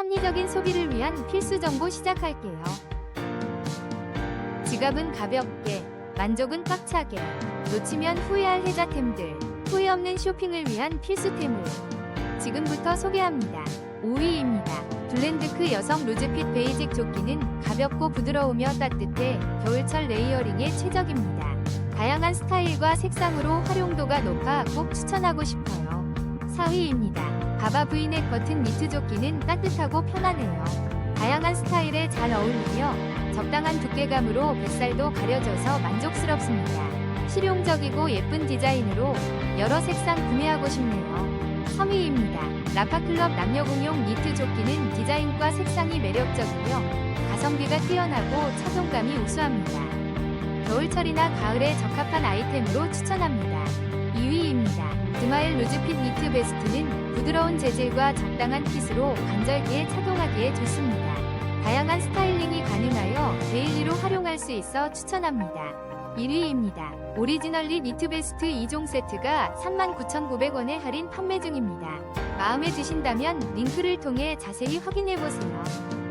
합리적인 소비를 위한 필수 정보 시작할게요. 지갑은 가볍게, 만족은 꽉차게, 놓치면 후회할 혜자템들, 후회 없는 쇼핑을 위한 필수템을 지금부터 소개합니다. 5위입니다. 블렌드크 여성 루즈핏 베이직 조끼는 가볍고 부드러우며 따뜻해 겨울철 레이어링에 최적입니다. 다양한 스타일과 색상으로 활용도가 높아 꼭 추천하고 싶어요. 4위입니다. 바바 브이넥 버튼 니트 조끼는 따뜻하고 편하네요. 다양한 스타일에 잘 어울리며 적당한 두께감으로 뱃살도 가려져서 만족스럽습니다. 실용적이고 예쁜 디자인으로 여러 색상 구매하고 싶네요. 3위입니다. 라파클럽 남녀공용 니트 조끼는 디자인과 색상이 매력적이며 가성비가 뛰어나고 착용감이 우수합니다. 겨울철이나 가을에 적합한 아이템으로 추천합니다. 2위입니다. 드마일 루즈핏 니트 베스트는 부드러운 재질과 적당한 핏으로 간절기에 착용하기에 좋습니다. 다양한 스타일링이 가능하여 데일리로 활용할 수 있어 추천합니다. 1위입니다. 오리지널리 니트 베스트 2종 세트가 39,900원에 할인 판매 중입니다. 마음에 드신다면 링크를 통해 자세히 확인해보세요.